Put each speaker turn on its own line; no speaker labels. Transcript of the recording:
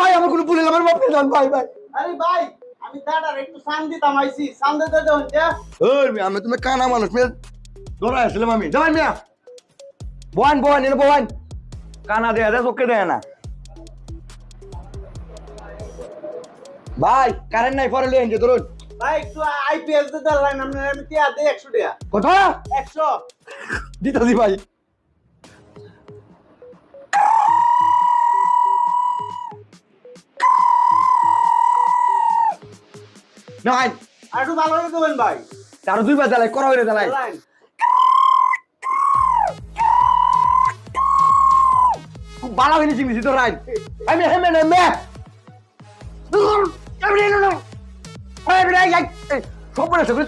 আপনি যান ভাই ভাই।
আরে ভাই আমি দাঁড়ার একটু সান দিতাম আইছি সান দিতে দেন যা
ওই আমি তুমি কানা মানুষ মিয়া। ধরা আসলাম আমি। যাবেন মিয়া। বহান বহান এনে বহান কানা দেয়া দেয় চোখে দেয় না। ভাই কারেন্ট নাই পরে লিয়ে আনছে ধরুন
ভাই একটু আইপিএস দিতে লাইন আপনি আমি টিয়া দেই 100 টাকা
কথা
100
দিতাছি ভাই। নাই
আর একটু ভালো করে দেবেন ভাই।
তার দুইবার জ্বালাই করা হইলে জ্বালাই
লাইন
বালা হইনি চিংড়ি তো রাইন আমি হেমে নেমে সব বলে সব